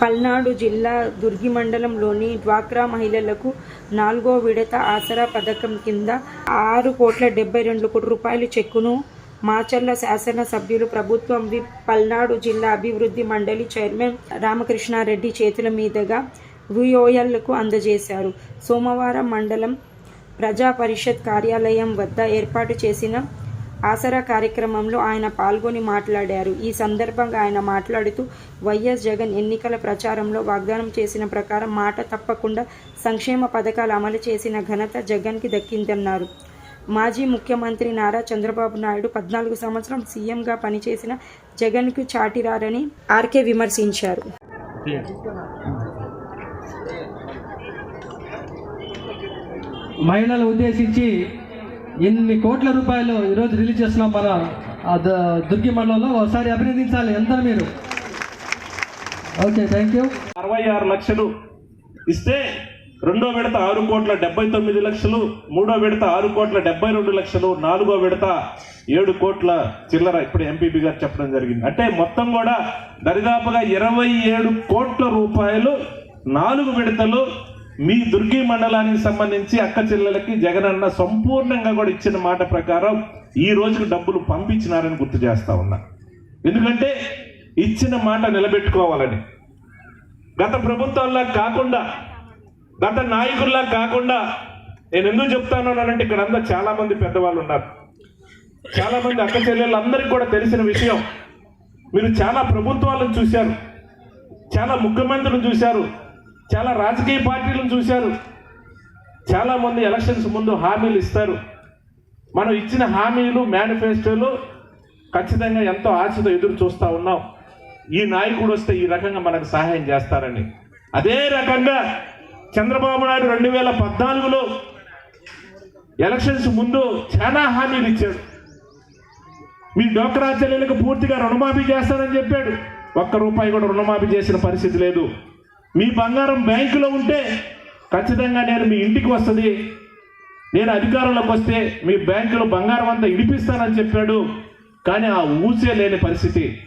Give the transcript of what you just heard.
పల్నాడు జిల్లా దుర్గి మండలంలోని డ్వాక్రా మహిళలకు నాలుగో విడత ఆసరా పథకం కింద ఆరు కోట్ల డెబ్బై రెండు కోట్ల రూపాయల చెక్కును మాచర్ల శాసనసభ్యులు ప్రభుత్వం విప్ పల్నాడు జిల్లా అభివృద్ధి మండలి చైర్మన్ రామకృష్ణారెడ్డి చేతుల మీదుగా విఓఎల్కు అందజేశారు. సోమవారం మండలం ప్రజా పరిషత్ కార్యాలయం వద్ద ఏర్పాటు చేసిన ఆసరా కార్యక్రమంలో ఆయన పాల్గొని మాట్లాడారు. ఈ సందర్భంగా ఆయన మాట్లాడుతూ వైఎస్ జగన్ ఎన్నికల ప్రచారంలో వాగ్దానం చేసిన ప్రకారం మాట తప్పకుండా సంక్షేమ పథకాలు అమలు చేసిన ఘనత జగన్కి దక్కిందన్నారు. మాజీ ముఖ్యమంత్రి నారా చంద్రబాబు నాయుడు పద్నాలుగు సంవత్సరం సీఎంగా పనిచేసిన జగన్కు చాటిరారని ఆర్కే విమర్శించారు. మహిళలు ఉద్దేశించి ఎన్ని కోట్ల రూపాయలు ఈరోజు రిలీజ్ చేస్తున్నాం మన ఆ ద- దుర్గి మండలంలో. ఒకసారి అభినందించాలి ఎంత మీరు. Okay thank you. అరవై ఆరు లక్షలు ఇస్తే రెండో విడత ఆరు కోట్ల డెబ్బై తొమ్మిది లక్షలు మూడో విడత ఆరు కోట్ల డెబ్బై రెండు లక్షలు నాలుగో విడత ఏడు కోట్ల చిల్లర ఇప్పుడు ఎంపీపీ గారు చెప్పడం జరిగింది. అంటే మొత్తం కూడా దరిదాపుగా ఇరవై ఏడు కోట్ల రూపాయలు నాలుగు విడతలు మీ దుర్గి మండలానికి సంబంధించి అక్క చెల్లెలకి జగనన్న సంపూర్ణంగా కూడా ఇచ్చిన మాట ప్రకారం ఈ రోజుకు డబ్బులు పంపించినారని గుర్తు చేస్తా ఉన్నా. ఎందుకంటే ఇచ్చిన మాట నిలబెట్టుకోవాలని. గత ప్రభుత్వంలా కాకుండా గత నాయకుల్లా కాకుండా నేను ఎందుకు చెప్తాను అంటే ఇక్కడ అంతా చాలా మంది పెద్దవాళ్ళు ఉన్నారు. చాలా మంది అక్క చెల్లెళ్ళందరికీ కూడా తెలిసిన విషయం మీరు చాలా ప్రభుత్వాలను చూశారు చాలా ముఖ్యమంత్రులను చూశారు చాలా రాజకీయ పార్టీలను చూశారు. చాలామంది ఎలక్షన్స్ ముందు హామీలు ఇస్తారు. మనం ఇచ్చిన హామీలు మేనిఫెస్టోలు ఖచ్చితంగా ఎంతో ఆశతో ఎదురు చూస్తా ఉన్నాం. ఈ నాయకుడు వస్తే ఈ రకంగా మనకు సహాయం చేస్తారని. అదే రకంగా చంద్రబాబు నాయుడు రెండు వేల పద్నాలుగులో ఎలక్షన్స్ ముందు చాలా హామీలు ఇచ్చాడు. మీ డోక్రా చెల్లెలకు పూర్తిగా రుణమాఫీ చేస్తానని చెప్పాడు. ఒక్క రూపాయి కూడా రుణమాఫీ చేసిన పరిస్థితి లేదు. మీ బంగారం బ్యాంకులో ఉంటే ఖచ్చితంగా నేను మీ ఇంటికి వస్తుంది. నేను అధికారంలోకి వస్తే మీ బ్యాంకులో బంగారం అంతా ఇడిపిస్తానని చెప్పాడు. కానీ ఆ ఊసే లేని పరిస్థితి.